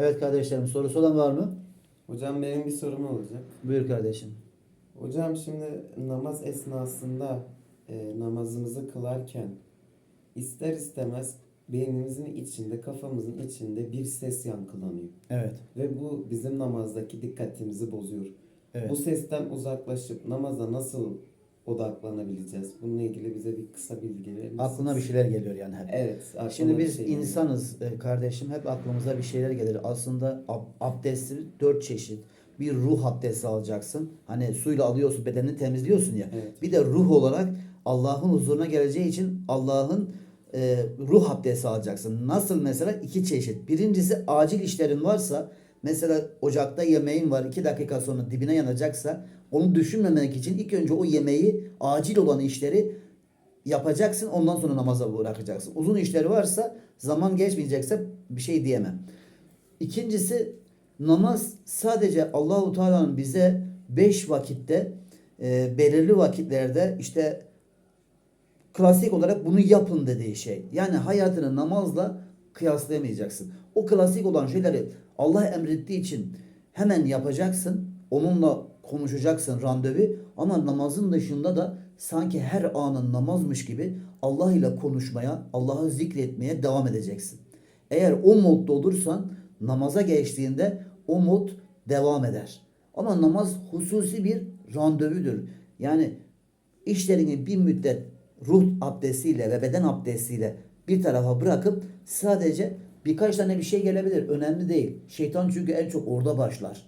Evet kardeşlerim sorusu olan var mı? Hocam benim bir sorum olacak. Buyur kardeşim. Hocam şimdi namaz esnasında e, namazımızı kılarken ister istemez beynimizin içinde, kafamızın içinde bir ses yankılanıyor. Evet. Ve bu bizim namazdaki dikkatimizi bozuyor. Evet. Bu sesten uzaklaşıp namaza nasıl odaklanabileceğiz? Bununla ilgili bize bir kısa bilgi verir misiniz? Aklına bir şeyler geliyor yani hep. Evet. aklıma Şimdi bir biz şey geliyor. insanız e, kardeşim hep aklımıza bir şeyler gelir. Aslında ab- abdesti dört çeşit. Bir ruh abdesti alacaksın. Hani suyla alıyorsun bedenini temizliyorsun ya. Evet. Bir de ruh olarak Allah'ın huzuruna geleceği için Allah'ın e, ruh abdesti alacaksın. Nasıl mesela iki çeşit. Birincisi acil işlerin varsa mesela ocakta yemeğin var iki dakika sonra dibine yanacaksa onu düşünmemek için ilk önce o yemeği acil olan işleri yapacaksın ondan sonra namaza bırakacaksın. Uzun işleri varsa zaman geçmeyecekse bir şey diyemem. İkincisi namaz sadece Allahu Teala'nın bize beş vakitte e, belirli vakitlerde işte klasik olarak bunu yapın dediği şey. Yani hayatını namazla kıyaslayamayacaksın. O klasik olan şeyleri Allah emrettiği için hemen yapacaksın. Onunla konuşacaksın randevu ama namazın dışında da sanki her anın namazmış gibi Allah ile konuşmaya, Allah'ı zikretmeye devam edeceksin. Eğer o modda olursan namaza geçtiğinde o mod devam eder. Ama namaz hususi bir randevudur. Yani işlerini bir müddet ruh abdestiyle ve beden abdestiyle bir tarafa bırakıp sadece birkaç tane bir şey gelebilir. Önemli değil. Şeytan çünkü en çok orada başlar.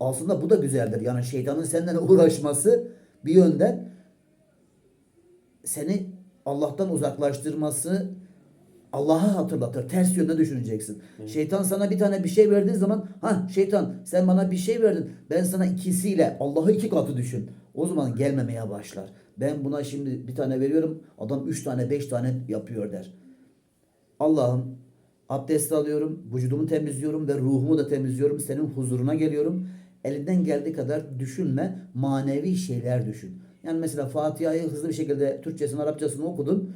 Aslında bu da güzeldir. Yani şeytanın senden uğraşması bir yönden seni Allah'tan uzaklaştırması Allah'a hatırlatır. Ters yönde düşüneceksin. Şeytan sana bir tane bir şey verdiği zaman ha şeytan sen bana bir şey verdin. Ben sana ikisiyle Allah'ı iki katı düşün. O zaman gelmemeye başlar. Ben buna şimdi bir tane veriyorum. Adam üç tane beş tane yapıyor der. Allah'ım abdest alıyorum, vücudumu temizliyorum ve ruhumu da temizliyorum. Senin huzuruna geliyorum. Elinden geldiği kadar düşünme, manevi şeyler düşün. Yani mesela Fatiha'yı hızlı bir şekilde Türkçesini, Arapçasını okudun.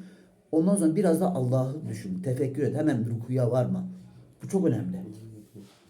Ondan sonra biraz da Allah'ı düşün, tefekkür et. Hemen rukuya varma. Bu çok önemli.